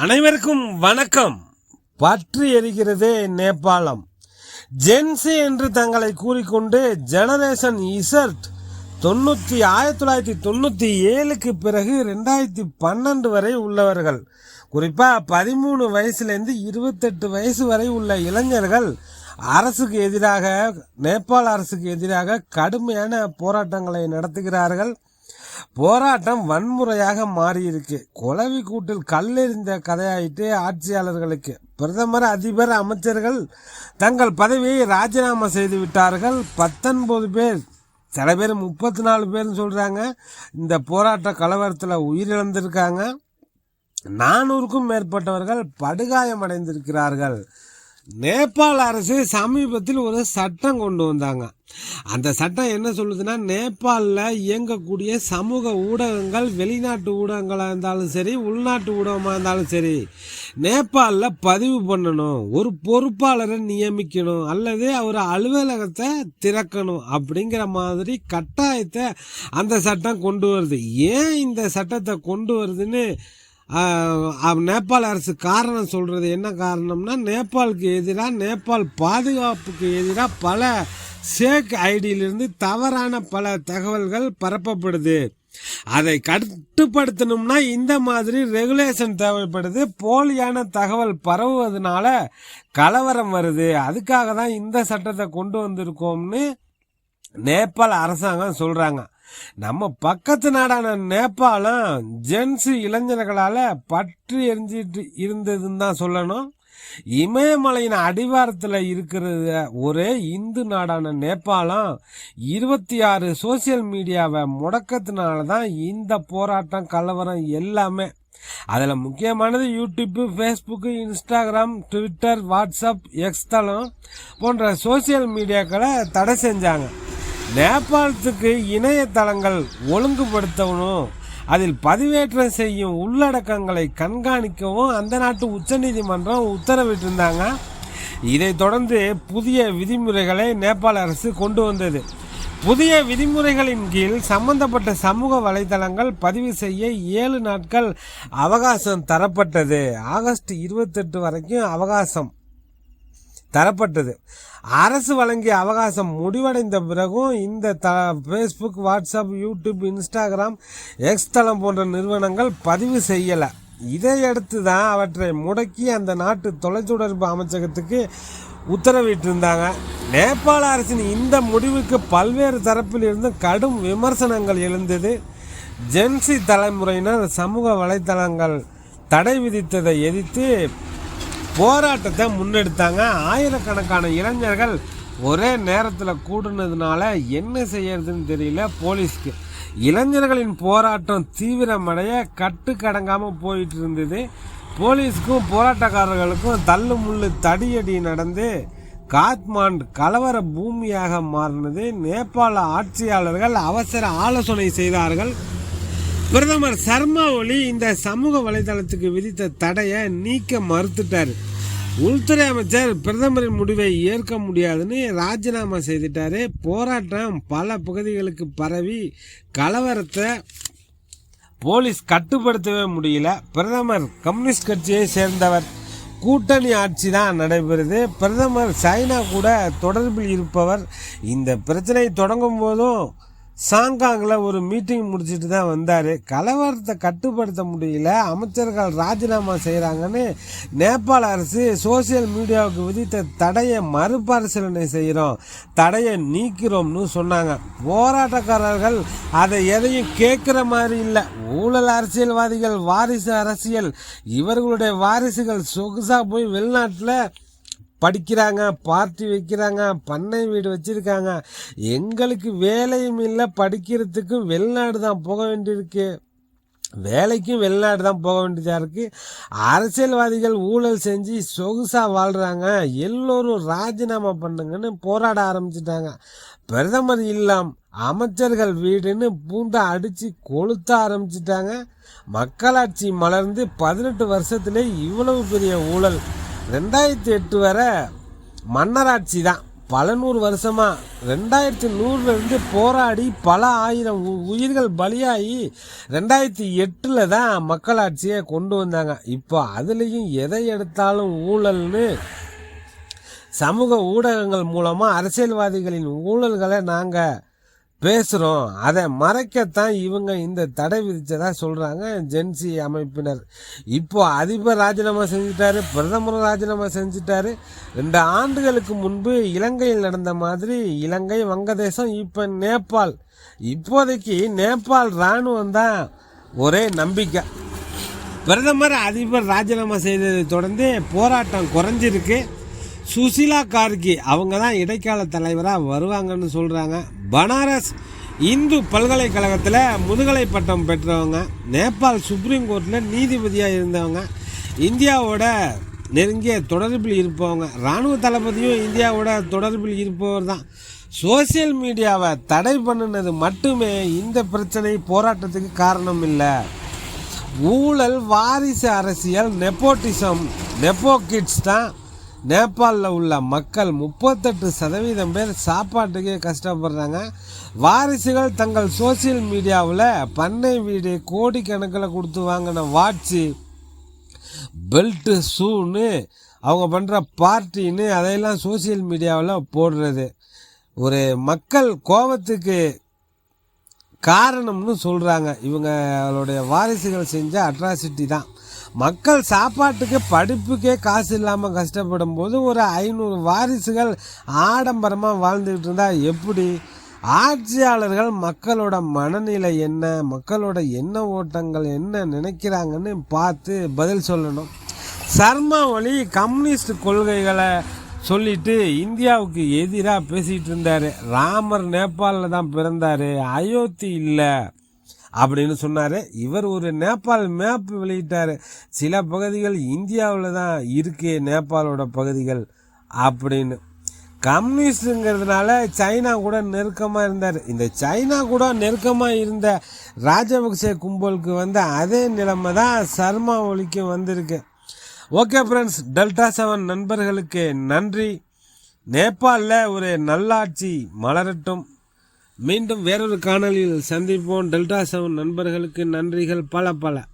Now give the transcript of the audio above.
அனைவருக்கும் வணக்கம். பற்றி எரிகிறது நேபாளம். ஜென்சி என்று தங்களை கூறிக்கொண்டு ஜெனரேஷன் இசர்ட் தொண்ணூற்றி ஆயிரத்தி தொள்ளாயிரத்தி தொண்ணூற்றி ஏழுக்கு பிறகு ரெண்டாயிரத்தி பன்னெண்டு வரை உள்ளவர்கள். குறிப்பாக பதிமூணு வயசுலேருந்து இருபத்தெட்டு வயசு வரை உள்ள இளைஞர்கள் அரசுக்கு எதிராக நேபாள அரசுக்கு எதிராக கடுமையான போராட்டங்களை நடத்துகிறார்கள். போராட்டம் வன்முறையாக மாறியிருக்கு. குளவி கூட்டில் கல்லெறிந்த கதையாயிட்டு ஆட்சியாளர்களுக்கு பிரதமர் அதிபர் அமைச்சர்கள் தங்கள் பதவியை ராஜினாமா செய்து விட்டார்கள். பத்தொன்பது பேர் சில பேர் முப்பத்தி நாலு பேர்னு சொல்கிறாங்க இந்த போராட்ட கலவரத்தில் உயிரிழந்திருக்காங்க. நானூறுக்கும் மேற்பட்டவர்கள் படுகாயமடைந்திருக்கிறார்கள். நேபாள அரசு சமீபத்தில் ஒரு சட்டம் கொண்டு வந்தாங்க. அந்த சட்டம் என்ன சொல்லுதுன்னா நேபாளில் இயங்கக்கூடிய சமூக ஊடகங்கள் வெளிநாட்டு ஊடகங்களாக இருந்தாலும் சரி உள்நாட்டு ஊடகமாக இருந்தாலும் சரி நேபாளில் பதிவு பண்ணணும் ஒரு பொறுப்பாளரை நியமிக்கணும் அல்லது ஒரு அலுவலகத்தை திறக்கணும் அப்படிங்கிற மாதிரி கட்டாயத்தை அந்த சட்டம் கொண்டு வருது. ஏன் இந்த சட்டத்தை கொண்டு வருதுன்னு நேபாள அரசு காரணம் சொல்கிறது என்ன காரணம்னா நேபாளுக்கு எதிராக நேபாள் பாதுகாப்புக்கு எதிராக பல சேக் ஐடியிலிருந்து தவறான பல தகவல்கள் பரப்பப்படுது. அதை கட்டுப்படுத்தணும்னா இந்த மாதிரி ரெகுலேஷன் தேவைப்படுது. போலியான தகவல் பரவுவதனால கலவரம் வருது. அதுக்காக தான் இந்த சட்டத்தை கொண்டு வந்திருக்கோம்னு நேபாள அரசாங்கம் சொல்கிறாங்க நம்ம பக்கத்து நாடான நேபாளம் ஜென்ஸ் இளைஞர்களால் பற்றி எரிஞ்சிட்டு இருந்ததுன்னு தான் சொல்லணும். இமயமலையின் அடிவாரத்தில் இருக்கிறத ஒரே இந்து நாடான நேபாளம் இருபத்தி ஆறு சோசியல் மீடியாவை முடக்கத்தினால தான் இந்த போராட்டம் கலவரம் எல்லாமே. அதில் முக்கியமானது YouTube Facebook Instagram Twitter WhatsApp எக்ஸ்தளம் போன்ற சோசியல் மீடியாக்களை தடை செஞ்சாங்க. நேபாளத்துக்கு இணையதளங்கள் ஒழுங்குபடுத்தவும் அதில் பதிவேற்றம் செய்யும் உள்ளடக்கங்களை கண்காணிக்கவும் அந்த நாட்டு உச்சநீதிமன்றம் உத்தரவிட்டிருந்தாங்க. இதைத் தொடர்ந்து புதிய விதிமுறைகளை நேபாள அரசு கொண்டு வந்தது. புதிய விதிமுறைகளின் கீழ் சம்பந்தப்பட்ட சமூக வலைதளங்கள் பதிவு செய்ய ஏழு நாட்கள் அவகாசம் தரப்பட்டது. ஆகஸ்ட் இருபத்தெட்டு வரைக்கும் அவகாசம். தரப்பட்டது. அரசு வழங்கிய அவகாசம் முடிவடைந்த பிறகும் இந்த த Facebook WhatsApp YouTube Instagram X தளம் போன்ற நிறுவனங்கள் பதிவு செய்யலை. இதையடுத்து தான் அவற்றை முடக்கி அந்த நாட்டு தொலைத்தொடர்பு அமைச்சகத்துக்கு உத்தரவிட்டிருந்தாங்க. நேபாள அரசின் இந்த முடிவுக்கு பல்வேறு தரப்பில் இருந்து கடும் விமர்சனங்கள் எழுந்தது. ஜென்சி தலைமுறையினர் சமூக வலைத்தளங்கள் தடை விதித்ததை எதிர்த்து போராட்டத்தை முன்னெடுத்தாங்க. ஆயிரக்கணக்கான இளைஞர்கள் ஒரே நேரத்தில் கூடுனதுனால என்ன செய்யறதுன்னு தெரியல போலீஸ்க்கு. இளைஞர்களின் போராட்டம் தீவிரமடைய கட்டுக்கடங்காமல் போயிட்டு இருந்தது. போலீஸ்க்கும் போராட்டக்காரர்களுக்கும் தள்ளு முள்ளு தடியடி நடந்து காத்மாண்ட் கலவர பூமியாக மாறினது. நேபாள ஆட்சியாளர்கள் அவசர ஆலோசனை செய்தார்கள். பிரதமர் சர்மா ஒலி இந்த சமூக வலைதளத்துக்கு விதித்த தடையை நீக்க மறுத்துட்டார். உள்துறை அமைச்சர் பிரதமரின் முடிவை ஏற்க முடியாதுன்னு ராஜினாமா செய்துட்டாரு. போராட்டம் பல பகுதிகளுக்கு பரவி கலவரத்தை போலீஸ் கட்டுப்படுத்தவே முடியல. பிரதமர் கம்யூனிஸ்ட் கட்சியை சேர்ந்தவர். கூட்டணி ஆட்சி தான் நடைபெறுது. பிரதமர் சைனா கூட தொடர்பில் இருப்பவர். இந்த பிரச்சனை தொடங்கும் போதும் சாங்காங்கில் ஒரு மீட்டிங் முடிச்சுட்டு தான் வந்தார். கலவரத்தை கட்டுப்படுத்த முடியல. அமைச்சர்கள் ராஜினாமா செய்கிறாங்கன்னு நேபாள அரசு சோசியல் மீடியாவுக்கு விதித்த தடையை மறுபரிசீலனை செய்கிறோம். தடையை நீக்கிறோம்னு சொன்னாங்க. போராட்டக்காரர்கள் அதை எதையும் கேட்குற மாதிரி இல்லை. ஊழல் அரசியல்வாதிகள் வாரிசு அரசியல். இவர்களுடைய வாரிசுகள் சொகுசாக போய் வெளிநாட்டில் படிக்கிறாங்க பார்ட்டி வைக்கிறாங்க பண்ணை வீடு வச்சிருக்காங்க. எங்களுக்கு வேலையும் இல்லை படிக்கிறதுக்கும் வெளிநாடு தான் போக வேண்டியிருக்கு. வேலைக்கும் வெளிநாடு தான் போக வேண்டியதாக இருக்குது அரசியல்வாதிகள் ஊழல் செஞ்சு சொகுசாக வாழ்கிறாங்க எல்லோரும் ராஜினாமா பண்ணுங்கன்னு போராட ஆரம்பிச்சிட்டாங்க. பிரதமர் இல்லம் அமைச்சர்கள் வீடுன்னு பூண்டை அடித்து கொளுத்த ஆரம்பிச்சிட்டாங்க. மக்களாட்சி மலர்ந்து பதினெட்டு வருஷத்துல இவ்வளவு பெரிய ஊழல். ரெண்டாயிரத்தி எட்டு வரை மன்னராட்சி தான். பல நூறு வருஷமாக ரெண்டாயிரத்தி நூறுலேருந்து போராடி பல ஆயிரம் உ- உயிர்கள் பலியாகி ரெண்டாயிரத்தி எட்டில் தான் மக்களாட்சியை கொண்டு வந்தாங்க. இப்போ அதுலேயும் எதை எடுத்தாலும் ஊழல்னு சமூக ஊடகங்கள் மூலமாக அரசியல்வாதிகளின் ஊழல்களை நாங்கள் பேசுகிறோம் அதை மறைக்கத்தான் இவங்க இந்த தடை விதித்ததாக சொல்கிறாங்க ஜென்சி அமைப்பினர். இப்போ அதிபர் ராஜினாமா செஞ்சிட்டாரு பிரதமர் ராஜினாமா செஞ்சிட்டாரு. ரெண்டு ஆண்டுகளுக்கு முன்பு இலங்கையில் நடந்த மாதிரி இலங்கை வங்கதேசம் இப்போ நேபாள். இப்போதைக்கு நேபாள் இராணுவம் தான் ஒரே நம்பிக்கை. பிரதமர் அதிபர் ராஜினாமா செய்ததை தொடர்ந்து போராட்டம் குறைஞ்சிருக்கு. சுசிலா கார்கி அவங்க தான் இடைக்கால தலைவராக வருவாங்கன்னு சொல்கிறாங்க பனாரஸ் இந்து பல்கலைக்கழகத்தில் முதுகலை பட்டம் பெற்றவங்க நேபாள் சுப்ரீம் கோர்ட்டில் நீதிபதியாக இருந்தவங்க இந்தியாவோட நெருங்கிய தொடர்பில் இருப்பவங்க. இராணுவ தளபதியும் இந்தியாவோட தொடர்பில் இருப்பவர் தான் சோசியல் மீடியாவை தடை பண்ணினது மட்டுமே இந்த பிரச்சனை போராட்டத்துக்கு காரணம் இல்லை. ஊழல் வாரிசு அரசியல் நெப்போட்டிசம் நெப்போ கிட்ஸ் தான் நேபாளில் உள்ள மக்கள் முப்பத்தெட்டு சதவீதம் பேர் சாப்பாட்டுக்கே கஷ்டப்படுறாங்க. வாரிசுகள் தங்கள் சோசியல் மீடியாவில் பண்ணை வீடு கோடிக்கணக்கில் கொடுத்து வாங்கின வாட்சு பெல்ட்டு ஷூன்னு அவங்க பண்ணுற பார்ட்டின்னு அதையெல்லாம் சோசியல் மீடியாவில் போடுறது. ஒரு மக்கள் கோபத்துக்கு காரணம்னு சொல்கிறாங்க இவங்களுடைய வாரிசுகள் செஞ்ச அட்ராசிட்டி தான். மக்கள் சாப்பாட்டுக்கு படிப்புக்கே காசு இல்லாமல் கஷ்டப்படும் போது ஒரு ஐநூறு வாரிசுகள் ஆடம்பரமாக வாழ்ந்துக்கிட்டு இருந்தால் எப்படி? ஆட்சியாளர்கள் மக்களோட மனநிலை என்ன? மக்களோட எண்ண ஓட்டங்கள் என்ன நினைக்கிறாங்கன்னு பார்த்து பதில் சொல்லணும். சர்மா ஒளி கம்யூனிஸ்ட் கொள்கைகளை சொல்லிட்டு இந்தியாவுக்கு எதிராக பேசிகிட்டு இருந்தார். ராமர் நேபாளில் தான் பிறந்தார். அயோத்தி இல்லை. அப்படின்னு சொன்னார். இவர் ஒரு நேபாள் மேப் வெளியிட்டார். சில பகுதிகள் இந்தியாவில் தான் இருக்கு நேபாளோட பகுதிகள் அப்படின்னு. கம்யூனிஸ்டுங்கிறதுனால சைனா கூட நெருக்கமாக இருந்தார். இந்த சைனா கூட நெருக்கமாக இருந்த ராஜபக்சே கும்பலுக்கு வந்த அதே நிலைமை தான் சர்மா ஒலிக்கும் வந்திருக்கு. ஓகே ஃப்ரெண்ட்ஸ் டெல்டா செவன் நண்பர்களுக்கு நன்றி. நேபாளில் ஒரு நல்லாட்சி மலரட்டும். மீண்டும் வேறொரு காணொளியில் சந்திப்போம். டெல்டா செவன் நண்பர்களுக்கு நன்றிகள். பல பல.